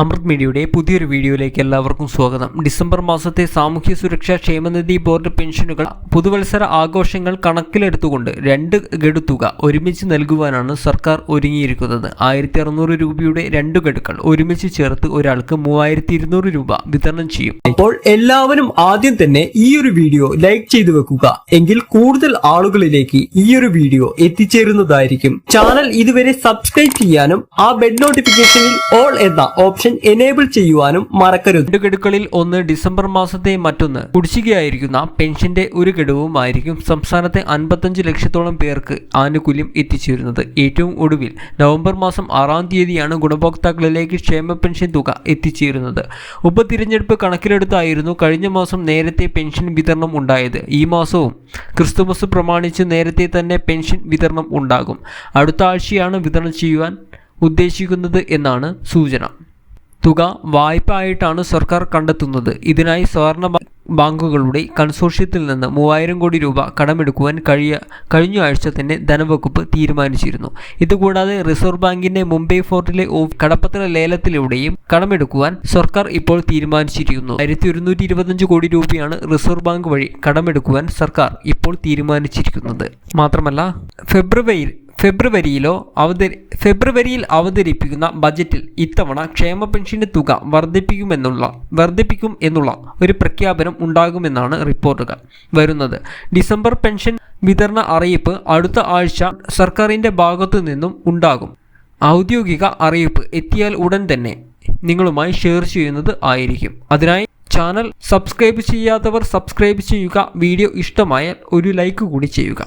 അമൃത് മീഡിയയുടെ പുതിയൊരു വീഡിയോയിലേക്ക് എല്ലാവർക്കും സ്വാഗതം. ഡിസംബർ മാസത്തെ സാമൂഹ്യ സുരക്ഷാ ക്ഷേമനിധി ബോർഡ് പെൻഷനുകൾ പുതുവത്സര ആഘോഷങ്ങൾ കണക്കിലെടുത്തുകൊണ്ട് രണ്ട് ഗഡുത്തുക തുക ഒരുമിച്ച് നൽകുവാനാണ് സർക്കാർ ഒരുങ്ങിയിരിക്കുന്നത്. ആയിരത്തി അറുന്നൂറ് രൂപയുടെ രണ്ട് ഗഡുക്കൾ ഒരുമിച്ച് ചേർത്ത് ഒരാൾക്ക് മൂവായിരത്തി ഇരുന്നൂറ് രൂപ വിതരണം ചെയ്യും. അപ്പോൾ എല്ലാവരും ആദ്യം തന്നെ ഈ ഒരു വീഡിയോ ലൈക്ക് ചെയ്തു വെക്കുക. എങ്കിൽ കൂടുതൽ ആളുകളിലേക്ക് ഈ ഒരു വീഡിയോ എത്തിച്ചേരുന്നതായിരിക്കും. ചാനൽ ഇതുവരെ സബ്സ്ക്രൈബ് ചെയ്യാനും ആ ബെഡ് നോട്ടിഫിക്കേഷനിൽ ഓൾ എന്ന ഓപ്ഷൻ എനേബിൾ ചെയ്യുവാനും മറക്കരുത്. രണ്ട് ഗഡുക്കളിൽ ഒന്ന് ഡിസംബർ മാസത്തെ മറ്റൊന്ന്. കുടിശ്ശികയായിരിക്കുന്ന പെൻഷന്റെ ഒരു ഗഡുവുമായിരിക്കും സംസ്ഥാനത്തെ അൻപത്തഞ്ച് ലക്ഷത്തോളം പേർക്ക് ആനുകൂല്യം എത്തിച്ചേരുന്നത്. ഏറ്റവും ഒടുവിൽ നവംബർ മാസം ആറാം തീയതിയാണ് ഗുണഭോക്താക്കളിലേക്ക് ക്ഷേമ പെൻഷൻ തുക എത്തിച്ചേരുന്നത്. ഉപതിരഞ്ഞെടുപ്പ് കണക്കിലെടുത്തായിരുന്നു കഴിഞ്ഞ മാസം നേരത്തെ പെൻഷൻ വിതരണം ഉണ്ടായത്. ഈ മാസവും ക്രിസ്തുമസ് പ്രമാണിച്ച് നേരത്തെ തന്നെ പെൻഷൻ വിതരണം ഉണ്ടാകും. അടുത്ത ആഴ്ചയാണ് വിതരണം ചെയ്യുവാൻ ഉദ്ദേശിക്കുന്നത് എന്നാണ് സൂചന. തുക വായ്പ ആയിട്ടാണ് സർക്കാർ കണ്ടെത്തുന്നത്. ഇതിനായി ബാ- ബാങ്കുകളുടെ കൺസോർഷ്യത്തിൽ നിന്ന് മൂവായിരം കോടി രൂപ കടമെടുക്കുവാൻ കഴിയ കഴിഞ്ഞ ആഴ്ച തന്നെ ധനവകുപ്പ് തീരുമാനിച്ചിരുന്നു. ഇതുകൂടാതെ റിസർവ് ബാങ്കിന്റെ മുംബൈ ഫോർട്ടിലെ കടപ്പത്ര ലേലത്തിലൂടെയും കടമെടുക്കുവാൻ സർക്കാർ ഇപ്പോൾ തീരുമാനിച്ചിരിക്കുന്നു. ആയിരത്തി ഒരുന്നൂറ്റി ഇരുപത്തഞ്ച് കോടി രൂപയാണ് റിസർവ് ബാങ്ക് വഴി കടമെടുക്കുവാൻ സർക്കാർ ഇപ്പോൾ തീരുമാനിച്ചിരിക്കുന്നത്. മാത്രമല്ല ഫെബ്രുവരിയിൽ ഫെബ്രുവരിയിലോ അവതരി ഫെബ്രുവരിയിൽ അവതരിപ്പിക്കുന്ന ബജറ്റിൽ ഇത്തവണ ക്ഷേമ പെൻഷന്റെ തുക വർദ്ധിപ്പിക്കുമെന്നുള്ള വർദ്ധിപ്പിക്കും എന്നുള്ള ഒരു പ്രഖ്യാപനം ഉണ്ടാകുമെന്നാണ് റിപ്പോർട്ടുകൾ വരുന്നത്. ഡിസംബർ പെൻഷൻ വിതരണ അറിയിപ്പ് അടുത്ത ആഴ്ച സർക്കാരിന്റെ ഭാഗത്തു നിന്നും ഉണ്ടാകും. ഔദ്യോഗിക അറിയിപ്പ് എത്തിയാൽ ഉടൻ തന്നെ നിങ്ങളുമായി ഷെയർ ചെയ്യുന്നത് ആയിരിക്കും. അതിനായി ചാനൽ സബ്സ്ക്രൈബ് ചെയ്യാത്തവർ സബ്സ്ക്രൈബ് ചെയ്യുക. വീഡിയോ ഇഷ്ടമായാൽ ഒരു ലൈക്ക് കൂടി ചെയ്യുക.